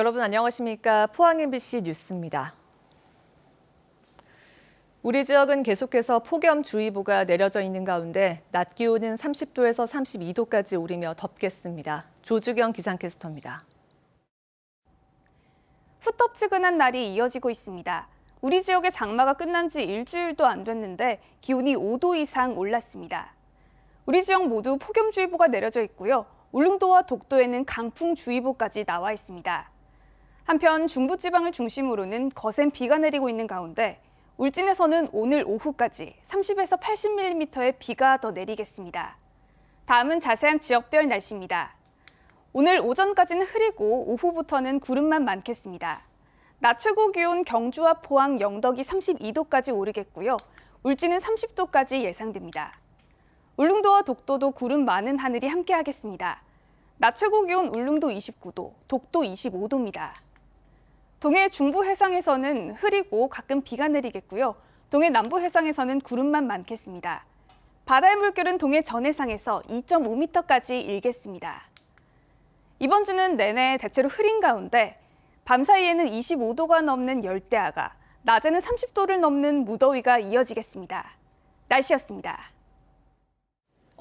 여러분 안녕하십니까? 포항 MBC 뉴스입니다. 우리 지역은 계속해서 폭염주의보가 내려져 있는 가운데 낮 기온은 30도에서 32도까지 오르며 덥겠습니다. 조주경 기상캐스터입니다. 후텁지근한 날이 이어지고 있습니다. 우리 지역의 장마가 끝난 지 일주일도 안 됐는데 기온이 5도 이상 올랐습니다. 우리 지역 모두 폭염주의보가 내려져 있고요. 울릉도와 독도에는 강풍주의보까지 나와 있습니다. 한편 중부지방을 중심으로는 거센 비가 내리고 있는 가운데 울진에서는 오늘 오후까지 30에서 80mm의 비가 더 내리겠습니다. 다음은 자세한 지역별 날씨입니다. 오늘 오전까지는 흐리고 오후부터는 구름만 많겠습니다. 낮 최고 기온 경주와 포항, 영덕이 32도까지 오르겠고요. 울진은 30도까지 예상됩니다. 울릉도와 독도도 구름 많은 하늘이 함께하겠습니다. 낮 최고 기온 울릉도 29도, 독도 25도입니다. 동해 중부 해상에서는 흐리고 가끔 비가 내리겠고요. 동해 남부 해상에서는 구름만 많겠습니다. 바다의 물결은 동해 전해상에서 2.5m까지 일겠습니다. 이번 주는 내내 대체로 흐린 가운데 밤 사이에는 25도가 넘는 열대야가, 낮에는 30도를 넘는 무더위가 이어지겠습니다. 날씨였습니다.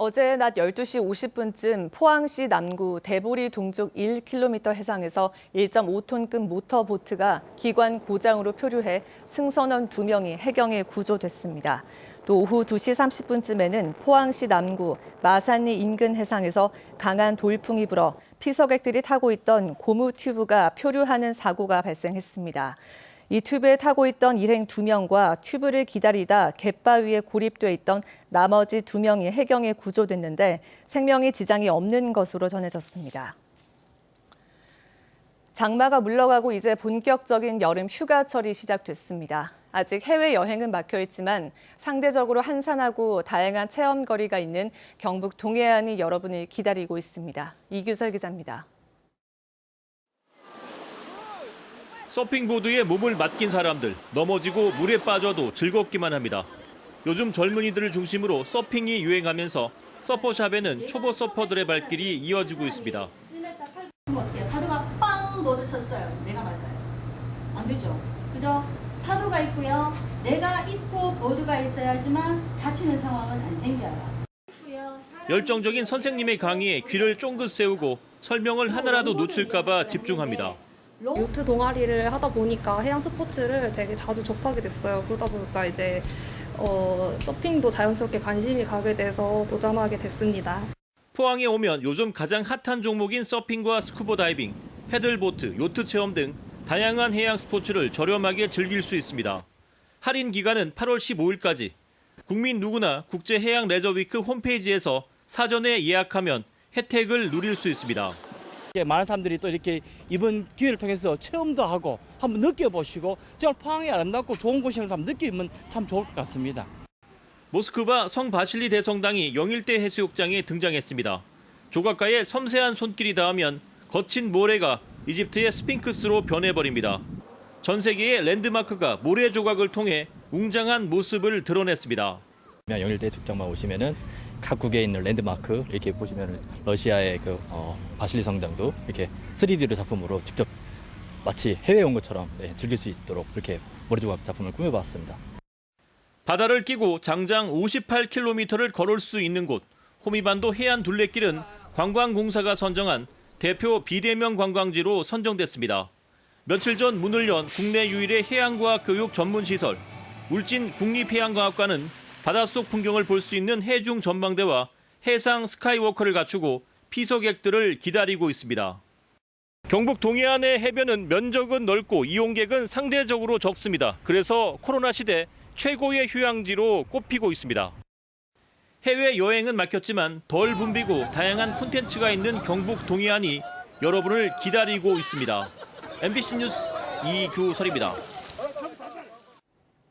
어제 낮 12시 50분쯤 포항시 남구 대보리 동쪽 1km 해상에서 1.5톤급 모터보트가 기관 고장으로 표류해 승선원 2명이 해경에 구조됐습니다. 또 오후 2시 30분쯤에는 포항시 남구 마산리 인근 해상에서 강한 돌풍이 불어 피서객들이 타고 있던 고무 튜브가 표류하는 사고가 발생했습니다. 이 튜브에 타고 있던 일행 두명과 튜브를 기다리다 갯바위에 고립돼 있던 나머지 두명이 해경에 구조됐는데 생명에 지장이 없는 것으로 전해졌습니다. 장마가 물러가고 이제 본격적인 여름 휴가철이 시작됐습니다. 아직 해외 여행은 막혀 있지만 상대적으로 한산하고 다양한 체험거리가 있는 경북 동해안이 여러분을 기다리고 있습니다. 이규설 기자입니다. 서핑보드에 몸을 맡긴 사람들, 넘어지고 물에 빠져도 즐겁기만 합니다. 요즘 젊은이들을 중심으로 서핑이 유행하면서 서퍼샵에는 초보 서퍼들의 발길이 이어지고 있습니다. 어떻게? 파도가 빵 모두 쳤어요. 내가 맞아요. 안 되죠. 그죠? 파도가 있고요. 내가 있고 보드가 있어야지만 다치는 상황은 안 생겨요. 열정적인 선생님의 강의에 귀를 쫑긋 세우고 설명을 하나라도 놓칠까봐 집중합니다. 요트 동아리를 하다 보니까 해양 스포츠를 되게 자주 접하게 됐어요. 그러다 보니까 이제 어, 서핑도 자연스럽게 관심이 가게 돼서 도전하게 됐습니다. 포항에 오면 요즘 가장 핫한 종목인 서핑과 스쿠버 다이빙, 패들보트, 요트 체험 등 다양한 해양 스포츠를 저렴하게 즐길 수 있습니다. 할인 기간은 8월 15일까지. 국민 누구나 국제 해양 레저 위크 홈페이지에서 사전에 예약하면 혜택을 누릴 수 있습니다. 이렇게 많은 사람들이 또 이렇게 이번 기회를 통해서 체험도 하고 한번 느껴보시고 정말 포항이 아름답고 좋은 곳임을 한번 느끼면 참 좋을 것 같습니다. 모스크바 성 바실리 대성당이 영일대 해수욕장에 등장했습니다. 조각가의 섬세한 손길이 닿으면 거친 모래가 이집트의 스핑크스로 변해버립니다. 전 세계의 랜드마크가 모래 조각을 통해 웅장한 모습을 드러냈습니다. 영일대 해수욕장만 오시면은 각국에 있는 랜드마크 이렇게 보시면은 러시아의 그 어, 바실리 성당도 이렇게 3D로 작품으로 직접 마치 해외에 온 것처럼 네, 즐길 수 있도록 이렇게 모래조각 작품을 꾸며봤습니다. 바다를 끼고 장장 58km를 걸을 수 있는 곳 호미반도 해안 둘레길은 관광공사가 선정한 대표 비대면 관광지로 선정됐습니다. 며칠 전 문을 연 국내 유일의 해양과학 교육 전문 시설 울진 국립해양과학관은 바닷속 풍경을 볼 수 있는 해중 전망대와 해상 스카이워커를 갖추고 피서객들을 기다리고 있습니다. 경북 동해안의 해변은 면적은 넓고 이용객은 상대적으로 적습니다. 그래서 코로나 시대 최고의 휴양지로 꼽히고 있습니다. 해외 여행은 막혔지만 덜 붐비고 다양한 콘텐츠가 있는 경북 동해안이 여러분을 기다리고 있습니다. MBC 뉴스 이규설입니다.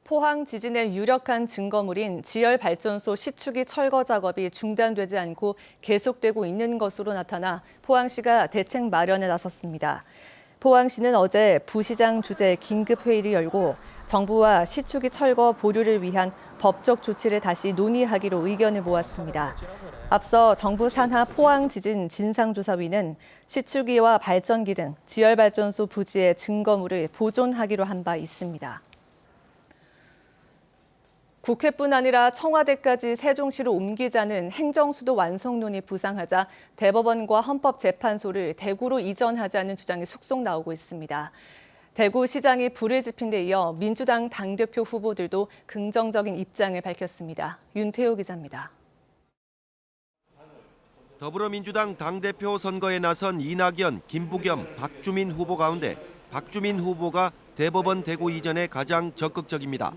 포항 지진의 유력한 증거물인 지열 발전소 시축이 철거 작업이 중단되지 않고 계속되고 있는 것으로 나타나 포항시가 대책 마련에 나섰습니다. 포항시는 어제 부시장 주재 긴급 회의를 열고 정부와 시축이 철거 보류를 위한 법적 조치를 다시 논의하기로 의견을 모았습니다. 앞서 정부 산하 포항 지진 진상조사위는 시축위와 발전기 등 지열발전소 부지의 증거물을 보존하기로 한 바 있습니다. 국회뿐 아니라 청와대까지 세종시로 옮기자는 행정수도 완성론이 부상하자 대법원과 헌법재판소를 대구로 이전하자는 주장이 속속 나오고 있습니다. 대구시장이 불을 지핀 데 이어 민주당 당대표 후보들도 긍정적인 입장을 밝혔습니다. 윤태호 기자입니다. 더불어민주당 당대표 선거에 나선 이낙연, 김부겸, 박주민 후보 가운데 박주민 후보가 대법원 대구 이전에 가장 적극적입니다.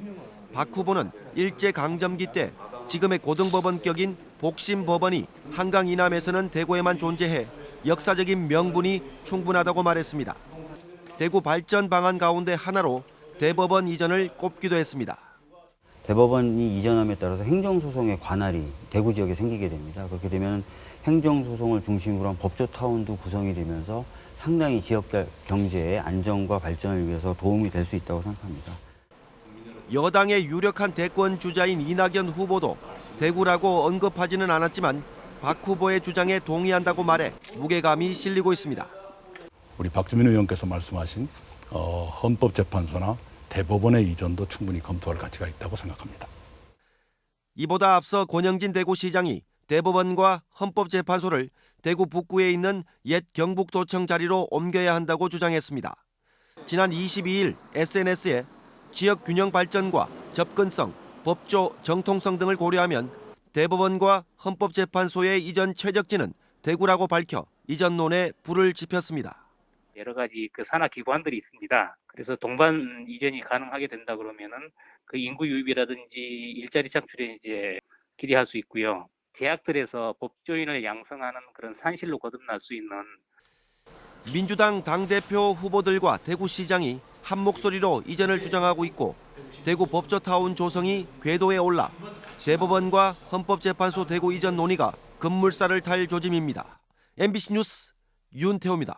박 후보는 일제 강점기 때 지금의 고등법원격인 복심법원이 한강 이남에서는 대구에만 존재해 역사적인 명분이 충분하다고 말했습니다. 대구 발전 방안 가운데 하나로 대법원 이전을 꼽기도 했습니다. 대법원이 이전함에 따라서 행정소송의 관할이 대구 지역에 생기게 됩니다. 그렇게 되면 행정소송을 중심으로 한 법조타운도 구성이 되면서 상당히 지역 경제의 안정과 발전을 위해서 도움이 될 수 있다고 생각합니다. 여당의 유력한 대권 주자인 이낙연 후보도 대구라고 언급하지는 않았지만 박 후보의 주장에 동의한다고 말해 무게감이 실리고 있습니다. 우리 박주민 의원께서 말씀하신 어, 헌법재판소나 대법원의 이전도 충분히 검토할 가치가 있다고 생각합니다. 이보다 앞서 권영진 대구시장이 대법원과 헌법재판소를 대구 북구에 있는 옛 경북도청 자리로 옮겨야 한다고 주장했습니다. 지난 22일 SNS에 지역 균형 발전과 접근성, 법조 정통성 등을 고려하면 대법원과 헌법재판소의 이전 최적지는 대구라고 밝혀 이전론에 불을 지폈습니다. 여러 가지 그 산하 기관들이 있습니다. 그래서 동반 이전이 가능하게 된다 그러면은 그 인구 유입이라든지 일자리 창출에 이제 기대할 수 있고요. 대학들에서 법조인을 양성하는 그런 산실로 거듭날 수 있는 민주당 당대표 후보들과 대구시장이 한 목소리로 이전을 주장하고 있고 대구 법조타운 조성이 궤도에 올라 대법원과 헌법재판소 대구 이전 논의가 급물살을 탈 조짐입니다. MBC 뉴스 윤태호입니다.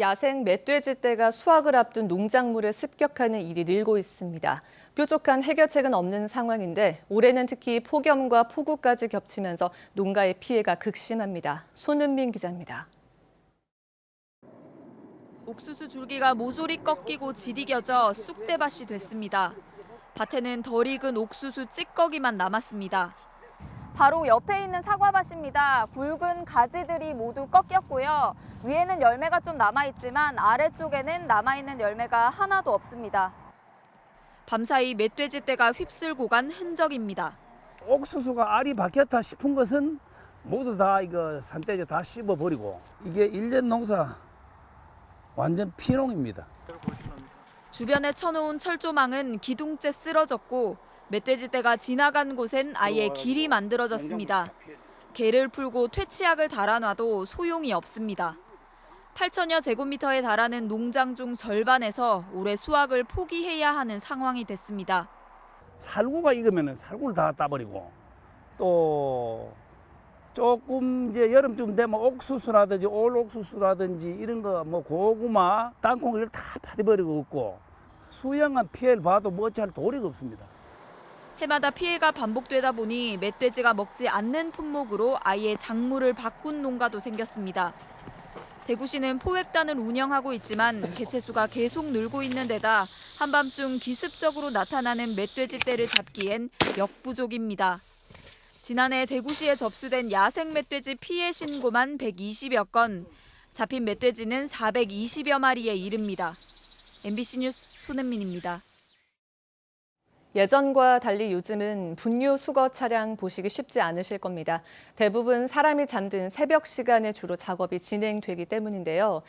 야생 멧돼지 떼가 수확을 앞둔 농작물을 습격하는 일이 늘고 있습니다. 뾰족한 해결책은 없는 상황인데 올해는 특히 폭염과 폭우까지 겹치면서 농가의 피해가 극심합니다. 손은민 기자입니다. 옥수수 줄기가 모조리 꺾이고 지디겨져 쑥대밭이 됐습니다. 밭에는 덜 익은 옥수수 찌꺼기만 남았습니다. 바로 옆에 있는 사과밭입니다. 굵은 가지들이 모두 꺾였고요. 위에는 열매가 좀 남아있지만 아래쪽에는 남아있는 열매가 하나도 없습니다. 밤사이 멧돼지 떼가 휩쓸고 간 흔적입니다. 옥수수가 알이 박혔다 싶은 것은 모두 다 이거 산대지 다 씹어버리고 이게 일년 농사 완전 피농입니다. 주변에 쳐놓은 철조망은 기둥째 쓰러졌고 멧돼지 떼가 지나간 곳엔 아예 길이 만들어졌습니다. 개를 풀고 퇴치약을 달아놔도 소용이 없습니다. 8천여 제곱미터에 달하는 농장 중 절반에서 올해 수확을 포기해야 하는 상황이 됐습니다. 살구가 익으면 살구를 다 따버리고 또 조금 이제 여름쯤 되면 옥수수라든지 올 옥수수라든지 이런 거 뭐 고구마 땅콩 이걸 다 파버리고 없고 수영한 피해를 봐도 뭐잘 도리가 없습니다. 해마다 피해가 반복되다 보니 멧돼지가 먹지 않는 품목으로 아예 작물을 바꾼 농가도 생겼습니다. 대구시는 포획단을 운영하고 있지만 개체수가 계속 늘고 있는 데다 한밤중 기습적으로 나타나는 멧돼지 떼를 잡기엔 역부족입니다. 지난해 대구시에 접수된 야생 멧돼지 피해 신고만 120여 건, 잡힌 멧돼지는 420여 마리에 이릅니다. MBC 뉴스 손은민입니다. 예전과 달리 요즘은 분유 수거 차량 보시기 쉽지 않으실 겁니다. 대부분 사람이 잠든 새벽 시간에 주로 작업이 진행되기 때문인데요.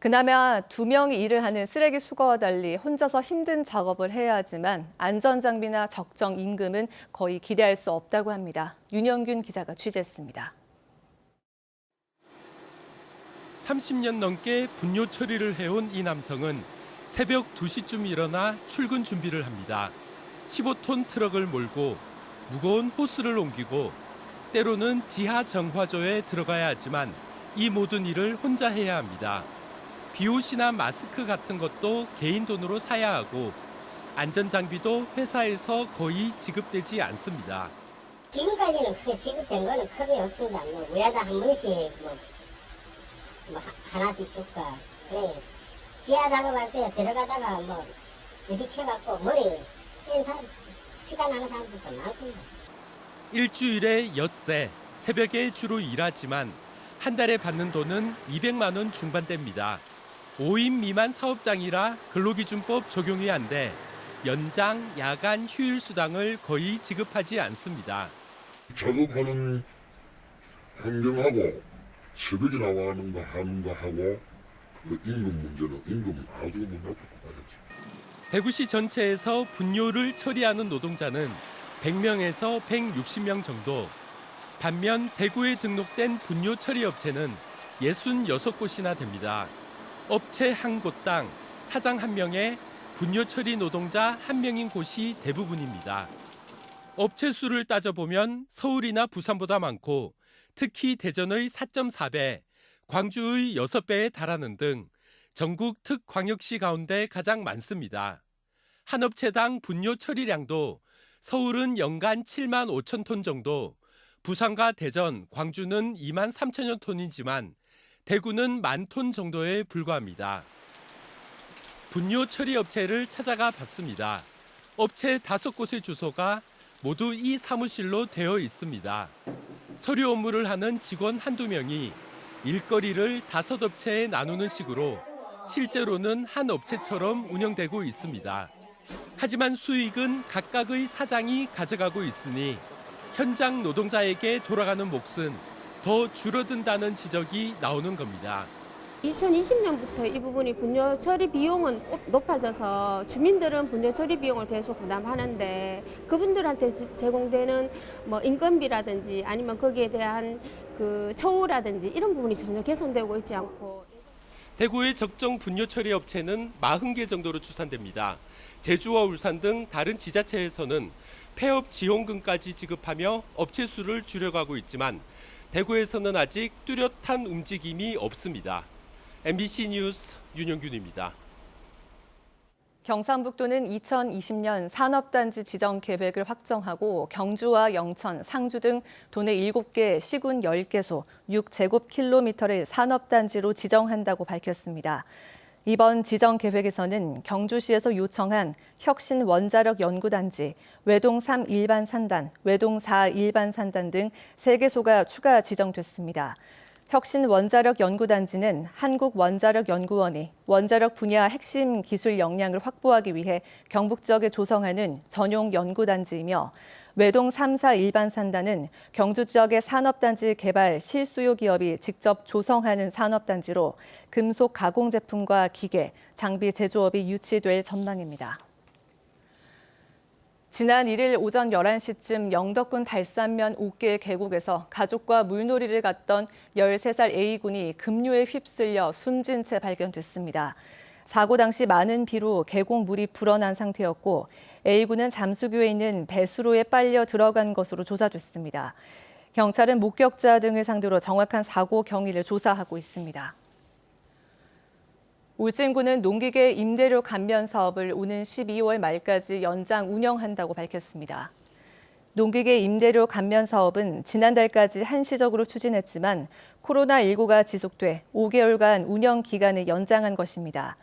그나마 두 명이 일을 하는 쓰레기 수거와 달리 혼자서 힘든 작업을 해야 하지만 안전 장비나 적정 임금은 거의 기대할 수 없다고 합니다. 윤영균 기자가 취재했습니다. 30년 넘게 분뇨 처리를 해온 이 남성은 새벽 2시쯤 일어나 출근 준비를 합니다. 15톤 트럭을 몰고 무거운 호스를 옮기고 때로는 지하 정화조에 들어가야 하지만 이 모든 일을 혼자 해야 합니다. 비옷이나 마스크 같은 것도 개인 돈으로 사야 하고 안전장비도 회사에서 거의 지급되지 않습니다. 지금까지는 크게 지급된 거는 크게 없습니다. 뭐 우야다 한 번씩 뭐, 뭐 하- 하나씩 줄까. 그래 지하 작업할 때 들어가다가 뭐 부딪혀갖고 머리 뗀 사람 피가 나는 사람들도 많습니다. 일주일에 엿새 새벽에 주로 일하지만 한 달에 받는 돈은 200만 원 중반대입니다. 5인 미만 사업장이라 근로기준법 적용이 안돼 연장, 야간, 휴일 수당을 거의 지급하지 않습니다. 작업하는 환경하고 새벽에 나가는 거 하는 거 하고 그 임금 문제는 임금 아주 문 높다고 봐야지. 대구시 전체에서 분뇨를 처리하는 노동자는 100명에서 160명 정도. 반면 대구에 등록된 분뇨 처리 업체는 66곳이나 됩니다. 업체 한 곳당 사장 한 명에 분뇨 처리 노동자 한 명인 곳이 대부분입니다. 업체 수를 따져보면 서울이나 부산보다 많고 특히 대전의 4.4배, 광주의 6배에 달하는 등 전국 특광역시 가운데 가장 많습니다. 한 업체당 분뇨 처리량도 서울은 연간 7만 5천 톤 정도, 부산과 대전, 광주는 2만 3천여 톤이지만 대구는 만 톤 정도에 불과합니다. 분뇨 처리 업체를 찾아가 봤습니다. 업체 다섯 곳의 주소가 모두 이 사무실로 되어 있습니다. 서류 업무를 하는 직원 한두 명이 일거리를 다섯 업체에 나누는 식으로 실제로는 한 업체처럼 운영되고 있습니다. 하지만 수익은 각각의 사장이 가져가고 있으니 현장 노동자에게 돌아가는 몫은 더 줄어든다는 지적이 나오는 겁니다. 2020년부터 이 부분이 분뇨 처리 비용은 높아져서 주민들은 분뇨 처리 비용을 계속 부담하는데 그분들한테 제공되는 뭐 인건비라든지 아니면 거기에 대한 그 처우라든지 이런 부분이 전혀 개선되고 있지 않고 대구의 적정 분뇨 처리 업체는 40개 정도로 추산됩니다. 제주와 울산 등 다른 지자체에서는 폐업 지원금까지 지급하며 업체 수를 줄여가고 있지만 대구에서는 아직 뚜렷한 움직임이 없습니다. MBC 뉴스 윤영균입니다. 경상북도는 2020년 산업단지 지정 계획을 확정하고 경주와 영천, 상주 등 도내 7개 시군 10개소 6제곱킬로미터를 산업단지로 지정한다고 밝혔습니다. 이번 지정 계획에서는 경주시에서 요청한 혁신 원자력 연구단지, 외동 3 일반 산단, 외동 4 일반 산단 등 3개소가 추가 지정됐습니다. 혁신 원자력 연구단지는 한국 원자력 연구원이 원자력 분야 핵심 기술 역량을 확보하기 위해 경북 지역에 조성하는 전용 연구단지이며 외동 3사 일반 산단은 경주 지역의 산업단지 개발 실수요 기업이 직접 조성하는 산업단지로 금속 가공 제품과 기계, 장비 제조업이 유치될 전망입니다. 지난 1일 오전 11시쯤 영덕군 달산면 옥계 계곡에서 가족과 물놀이를 갔던 13살 A군이 급류에 휩쓸려 숨진 채 발견됐습니다. 사고 당시 많은 비로 계곡 물이 불어난 상태였고 A군은 잠수교에 있는 배수로에 빨려 들어간 것으로 조사됐습니다. 경찰은 목격자 등을 상대로 정확한 사고 경위를 조사하고 있습니다. 울진군은 농기계 임대료 감면 사업을 오는 12월 말까지 연장 운영한다고 밝혔습니다. 농기계 임대료 감면 사업은 지난달까지 한시적으로 추진했지만 코로나19가 지속돼 5개월간 운영 기간을 연장한 것입니다.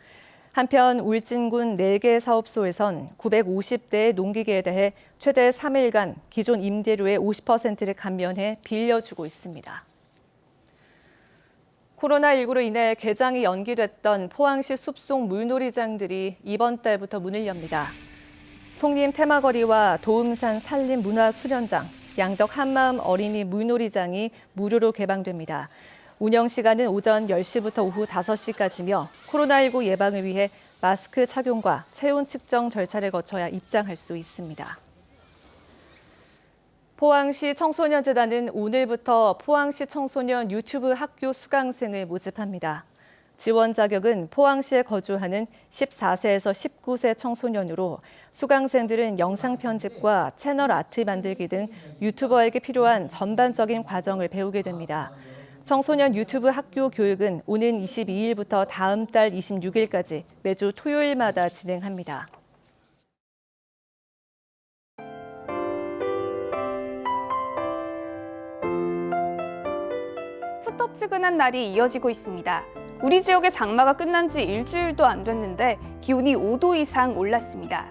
한편 울진군 4개 사업소에선 950대의 농기계에 대해 최대 3일간 기존 임대료의 50%를 감면해 빌려주고 있습니다. 코로나19로 인해 개장이 연기됐던 포항시 숲속 물놀이장들이 이번 달부터 문을 엽니다. 송림 테마거리와 도움산 산림 문화수련장, 양덕 한마음 어린이 물놀이장이 무료로 개방됩니다. 운영 시간은 오전 10시부터 오후 5시까지며 코로나19 예방을 위해 마스크 착용과 체온 측정 절차를 거쳐야 입장할 수 있습니다. 포항시 청소년재단은 오늘부터 포항시 청소년 유튜브 학교 수강생을 모집합니다. 지원 자격은 포항시에 거주하는 14세에서 19세 청소년으로 수강생들은 영상 편집과 채널 아트 만들기 등 유튜버에게 필요한 전반적인 과정을 배우게 됩니다. 청소년 유튜브 학교 교육은 오는 22일부터 다음 달 26일까지 매주 토요일마다 진행합니다. 후텁지근한 날이 이어지고 있습니다. 우리 지역의 장마가 끝난 지 일주일도 안 됐는데 기온이 5도 이상 올랐습니다.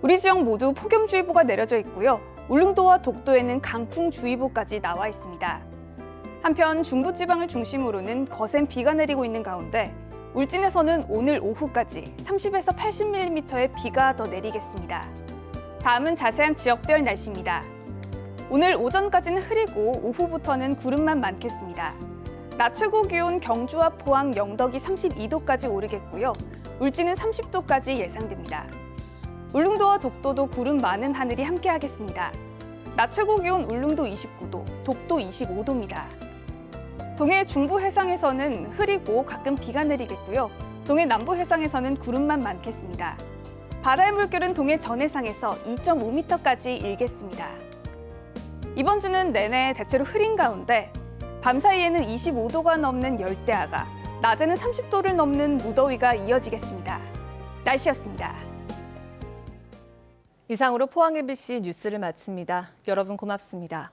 우리 지역 모두 폭염주의보가 내려져 있고요. 울릉도와 독도에는 강풍주의보까지 나와 있습니다. 한편 중부지방을 중심으로는 거센 비가 내리고 있는 가운데 울진에서는 오늘 오후까지 30에서 80mm의 비가 더 내리겠습니다. 다음은 자세한 지역별 날씨입니다. 오늘 오전까지는 흐리고 오후부터는 구름만 많겠습니다. 낮 최고 기온 경주와 포항, 영덕이 32도까지 오르겠고요. 울진은 30도까지 예상됩니다. 울릉도와 독도도 구름 많은 하늘이 함께하겠습니다. 낮 최고 기온 울릉도 29도, 독도 25도입니다. 동해 중부 해상에서는 흐리고 가끔 비가 내리겠고요. 동해 남부 해상에서는 구름만 많겠습니다. 바다의 물결은 동해 전 해상에서 2.5m까지 일겠습니다. 이번 주는 내내 대체로 흐린 가운데 밤 사이에는 25도가 넘는 열대야가, 낮에는 30도를 넘는 무더위가 이어지겠습니다. 날씨였습니다. 이상으로 포항 MBC 뉴스를 마칩니다. 여러분 고맙습니다.